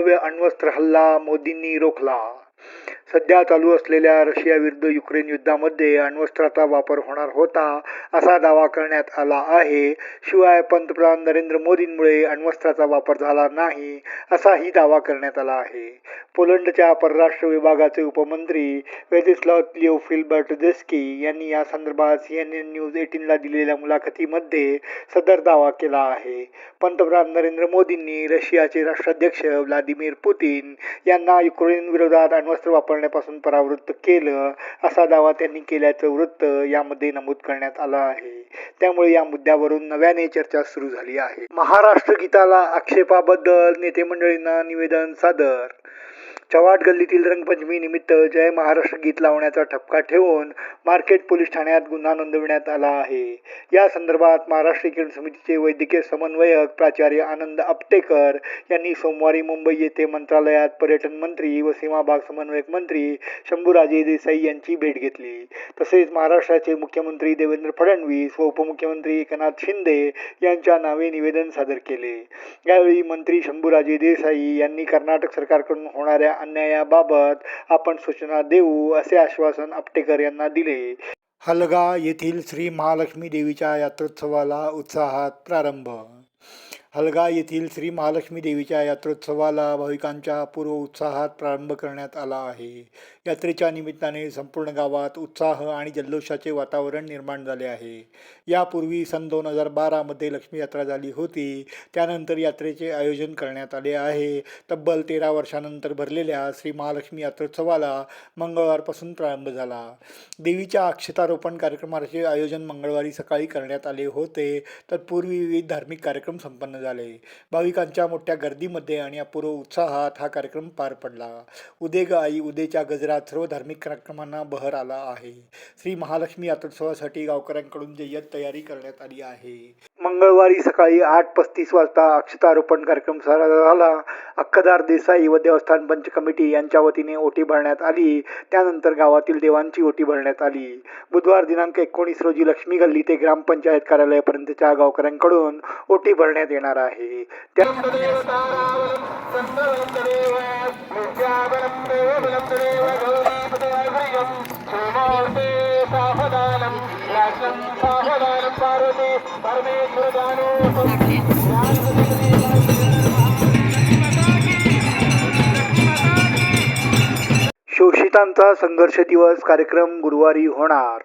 युक्रेनवरील संभाव्य अण्वस्त्र हल्ला मोदींनी रोखला. सध्या चालू असलेल्या रशिया विरुद्ध युक्रेन युद्धामध्ये अण्वस्त्राचा वापर होणार होता असा दावा करण्यात आला आहे. शिवाय पंतप्रधान नरेंद्र मोदींमुळे अण्वस्त्राचा वापर झाला नाही असाही दावा करण्यात आला आहे. पोलंडच्या परराष्ट्र विभागाचे उपमंत्री वेदिस्लाव लिओ फिल्बर्टजेस्की यांनी या संदर्भात सी एन एन न्यूज एटीनला दिलेल्या मुलाखतीमध्ये सदर दावा केला आहे. पंतप्रधान नरेंद्र मोदींनी रशियाचे राष्ट्राध्यक्ष व्लादिमीर पुतीन यांना युक्रेन विरोधात अण्वस्त्र वापरण्यापासून परावृत्त केलं असा दावा त्यांनी केल्याचं वृत्त यामध्ये नमूद करण्यात आलं आहे. त्यामुळे या मुद्द्यावरून नव्याने चर्चा सुरू झाली आहे. महाराष्ट्र गीताला आक्षेपाबद्दल नेते मंडळींना निवेदन सादर चव्हाट गल्लीतील रंगपंचमी निमित्त जय महाराष्ट्र गीत लावण्याचा ठपका ठेवून मार्केट पोलीस ठाण्यात गुन्हा नोंदविण्यात आला आहे. या संदर्भात महाराष्ट्र किरण समितीचे वैद्यकीय समन्वयक प्राचार्य आनंद आपटेकर यांनी सोमवारी मुंबई येथे मंत्रालयात पर्यटन मंत्री व सीमाभाग समन्वयक मंत्री शंभूराजे देसाई यांची भेट घेतली. तसेच महाराष्ट्राचे मुख्यमंत्री देवेंद्र फडणवीस व उपमुख्यमंत्री एकनाथ शिंदे यांच्या नावे निवेदन सादर केले. यावेळी मंत्री शंभूराजे देसाई यांनी कर्नाटक सरकारकडून होणाऱ्या अन्यायाबाबत आपण सूचना देऊ असे आश्वासन आपटेकर यांना दिले. हलगा येथील श्री महालक्ष्मी देवीच्या यात्रोत्सवाला उत्साहात प्रारंभ. हलगा येथील श्री महालक्ष्मी देवीच्या यात्रोत्सवाला भाविकांच्या पूर्व उत्साहात प्रारंभ करण्यात आला आहे. यात्रेच्या निमित्ताने संपूर्ण गावात उत्साह आणि जल्लोषाचे वातावरण निर्माण झाले आहे. यापूर्वी सन दोन हजार बारामध्ये लक्ष्मी यात्रा झाली होती. त्यानंतर यात्रेचे आयोजन करण्यात आले आहे. तब्बल तेरा वर्षानंतर भरलेल्या श्री महालक्ष्मी यात्रोत्सवाला मंगळवारपासून प्रारंभ झाला. देवीच्या अक्षतारोपण कार्यक्रमाचे आयोजन मंगळवारी सकाळी करण्यात आले होते. तत्पूर्वी विविध धार्मिक कार्यक्रम संपन्न झाले. भाविकांच्या मोठ्या गर्दीमध्ये आणि अपूर्व उत्साहात हा कार्यक्रम पार पडला. उदे ग आई उदेच्या गजरात सर्व धार्मिक कार्यक्रमांना बहर आला आहे. श्री महालक्ष्मी यात्रोत्सवासाठी गावकऱ्यांकडून जय्यत तयारी करण्यात आली आहे. मंगळवारी सकाळी आठ पस्तीस वाजता अक्षतारोपण कार्यक्रम झाला. अक्कदार देसाई व देवस्थान पंच कमिटी यांच्या वतीने ओटी भरण्यात आली. त्यानंतर गावातील देवांची ओटी भरण्यात आली. बुधवार दिनांक एकोणीस रोजी लक्ष्मी गल्ली ते ग्रामपंचायत कार्यालयापर्यंतच्या गावकऱ्यांकडून ओटी भरण्यात येणार आहे. त्या शोषितांचा संघर्ष दिवस कार्यक्रम गुरुवारी होणार.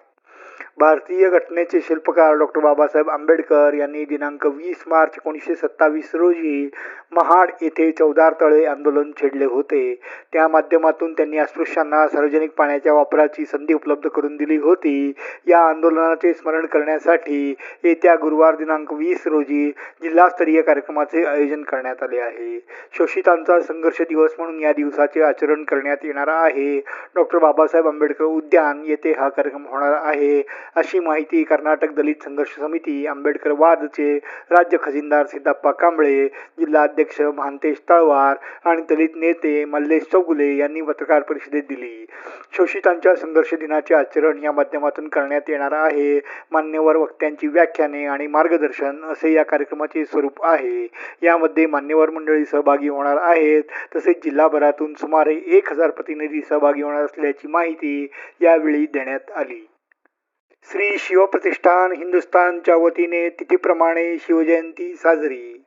भारतीय घटनेचे शिल्पकार डॉक्टर बाबासाहेब आंबेडकर यांनी दिनांक वीस मार्च एकोणीसशे सत्तावीस रोजी महाड येथे चौदार तळे आंदोलन छेडले होते. त्या माध्यमातून त्यांनी अस्पृश्यांना सार्वजनिक पाण्याच्या वापराची संधी उपलब्ध करून दिली होती. या आंदोलनाचे स्मरण करण्यासाठी येत्या गुरुवार दिनांक वीस रोजी जिल्हास्तरीय कार्यक्रमाचे आयोजन करण्यात आले आहे. शोषितांचा संघर्ष दिवस म्हणून या दिवसाचे आचरण करण्यात येणार आहे. डॉक्टर बाबासाहेब आंबेडकर उद्यान येथे हा कार्यक्रम होणार आहे. अशी माहिती कर्नाटक दलित संघर्ष समिती आंबेडकर वादचे राज्य खजिनदार सिद्धप्पा कांबळे जिल्हा जिल्हाध्यक्ष महांतेश तळवार आणि दलित नेते मल्लेश चौगुले यांनी पत्रकार परिषदेत दिली. शोषितांच्या संघर्ष दिनाचे आचरण या माध्यमातून करण्यात येणार आहे. मान्यवर वक्त्यांची व्याख्याने आणि मार्गदर्शन असे या कार्यक्रमाचे स्वरूप आहे. यामध्ये मान्यवर मंडळी सहभागी होणार आहेत. तसेच जिल्हाभरातून सुमारे एक हजार प्रतिनिधी सहभागी होणार असल्याची माहिती यावेळी देण्यात आली. श्री शिवप्रतिष्ठान हिंदुस्थानच्या वतीने तिथीप्रमाणे शिवजयंती साजरी.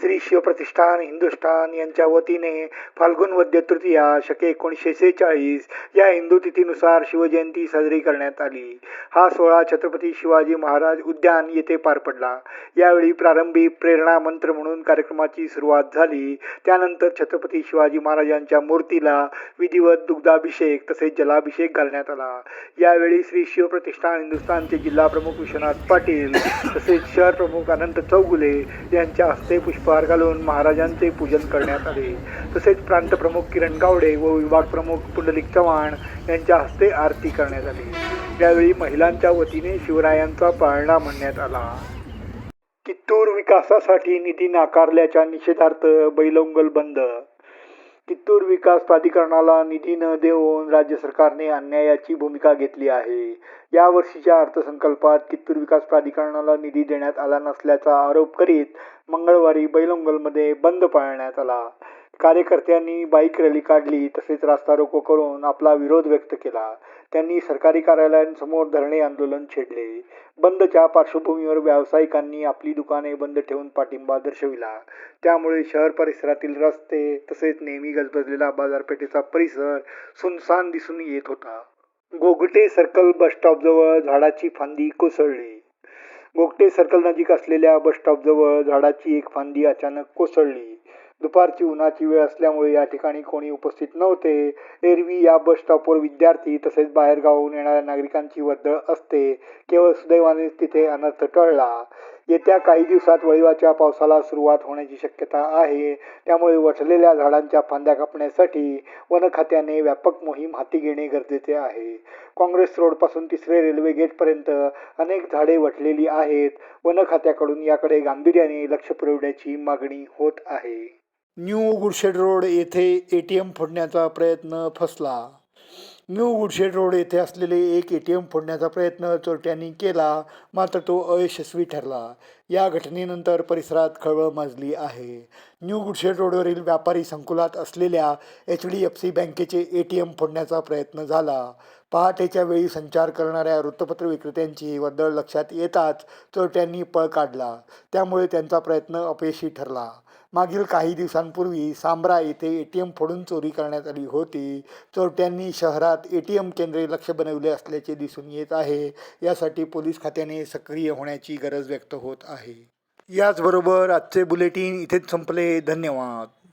श्री शिवप्रतिष्ठान हिंदुस्थान यांच्या वतीने फाल्गुन वद्य तृतीया शके एकोणीसशे सेहेचाळीस या हिंदू तिथीनुसार शिवजयंती साजरी करण्यात आली. हा सोहळा छत्रपती शिवाजी महाराज उद्यान येथे पार पडला. यावेळी प्रारंभी प्रेरणा मंत्र म्हणून कार्यक्रमाची सुरुवात झाली. त्यानंतर छत्रपती शिवाजी महाराजांच्या मूर्तीला विधिवत दुग्धाभिषेक तसेच जलाभिषेक घालण्यात आला. यावेळी श्री शिवप्रतिष्ठान हिंदुस्थानचे जिल्हा प्रमुख विश्वनाथ पाटील तसेच शहर प्रमुख अनंत चौगुले यांच्या हस्ते पुष्प पुष्पहार घालून महाराजांचे पूजन करण्यात आले. तसेच प्रांत प्रमुख किरण गावडे व विभाग प्रमुख पुंडलिक चव्हाण यांच्या हस्ते आरती करण्यात आली. यावेळी महिलांच्या वतीने शिवरायांचा पाळणा म्हणण्यात आला. कित्तूर विकासासाठी निधी नाकारल्याच्या निषेधार्थ बैलोंगल बंद कित्तूर विकास प्राधिकरणाला निधी न देऊन राज्य सरकारने अन्यायाची भूमिका घेतली आहे. या वर्षीच्या अर्थसंकल्पात कित्तूर विकास प्राधिकरणाला निधी देण्यात आला नसल्याचा आरोप करीत मंगळवारी बैलोंगलमध्ये बंद पाळण्यात आला. कार्यकर्त्यांनी बाईक रॅली काढली तसेच रास्ता रोको करून आपला विरोध व्यक्त केला. त्यांनी सरकारी कार्यालयांसमोर धरणे आंदोलन छेडले. बंदच्या पार्श्वभूमीवर व्यावसायिकांनी आपली दुकाने बंद ठेवून पाठिंबा दर्शविला. त्यामुळे शहर परिसरातील रस्ते तसेच नेहमी गजबजलेला बाजारपेठेचा परिसर सुनसान दिसून येत होता. गोगटे सर्कल बसस्टॉपजवळ झाडाची फांदी कोसळली. गोगटे सर्कल नजीक असलेल्या बस स्टॉपजवळ झाडाची एक फांदी अचानक कोसळली. दुपारची उन्हाची वेळ असल्यामुळे या ठिकाणी कोणी उपस्थित नव्हते. एरवी या बस स्टॉपवर विद्यार्थी तसेच बाहेरगावाहून येणाऱ्या नागरिकांची वर्दळ असते. केवळ सुदैवाने तिथे अनर्थ टळला. येत्या काही दिवसात वळिवाच्या पावसाला सुरुवात होण्याची शक्यता आहे. त्यामुळे वठलेल्या झाडांच्या फांद्या कापण्यासाठी वन खात्याने व्यापक मोहीम हाती घेणे गरजेचे आहे. काँग्रेस रोडपासून तिसरे रेल्वे गेटपर्यंत अनेक झाडे वठलेली आहेत. वन खात्याकडून याकडे गांभीर्याने लक्ष पुरवण्याची मागणी होत आहे. न्यू गुडशेड रोड येथे ए टी एम फोडण्याचा प्रयत्न फसला. न्यू गुडशेड रोड येथे असलेले एक ए टी एम फोडण्याचा प्रयत्न चोरट्यांनी केला मात्र तो अयशस्वी ठरला. या घटनेनंतर परिसरात खळबळ माजली आहे. न्यू गुडशेड रोडवरील व्यापारी संकुलात असलेल्या एच डी एफ सी बँकेचे ए टी एम फोडण्याचा प्रयत्न झाला. पहाटेच्या वेळी संचार करणाऱ्या वृत्तपत्र विक्रेत्यांची वर्दळ लक्षात येताच चोरट्यांनी पळ काढला. त्यामुळे त्यांचा प्रयत्न अपयशी ठरला. मागील काही दिवसांपूर्वी सांब्रा येथे ए टी एम फोडून चोरी करण्यात आली होती. चोरट्यांनी शहरात ए टी एम केंद्रे लक्ष बनवले असल्याचे दिसून येत आहे. यासाठी पोलीस खात्याने सक्रिय होण्याची गरज व्यक्त होत आहे. याचबरोबर आजचे बुलेटिन इथेच संपले. धन्यवाद.